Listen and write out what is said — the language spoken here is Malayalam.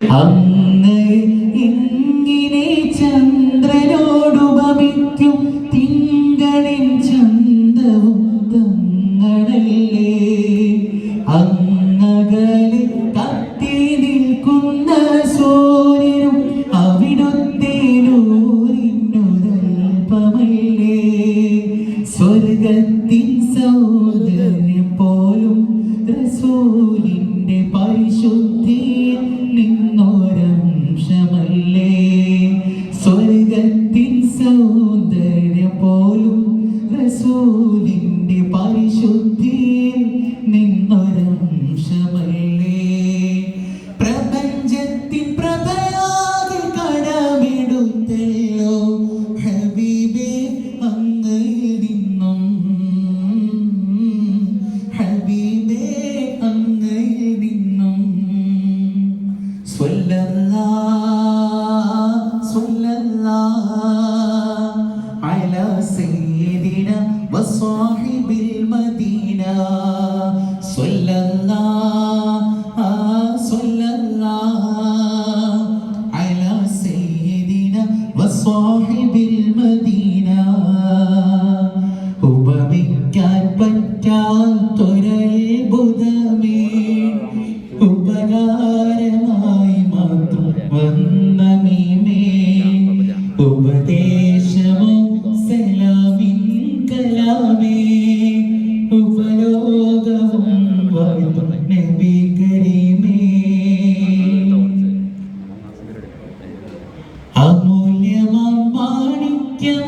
അങ്ങ് ഇങ്ങനെ ചന്ദ്രനോടുപമിക്കും തിങ്കളിൻ ചന്തവും തങ്ങളല്ലേ. അങ്ങകലെ കത്തി നിൽക്കുന്ന സൂര്യനും അവിടുത്തെ നൂറിനൊരൽപമല്ലേ. സ്വർഗത്തിൻ സൗന്ദര്യം പോലും റസൂലിന്റെ സൗന്ദര്യം പോലും റസൂലിന്റെ പരിശുദ്ധിയിൽ നിന്നൊരംശമല്ലേ സയ്യിദിന വസ്വാഹിബിൽ മദീന സ്വല്ലല്ലാ. സ്വല്ലല്ലാ അലാ സയ്യിദിന വസ്വാഹിബിൽ മദീന ഉപമിക്കാൻ പറ്റാത്തൊരത്ഭുതമേ. ഉപകാര അമൂല്യമം മാണിക്യം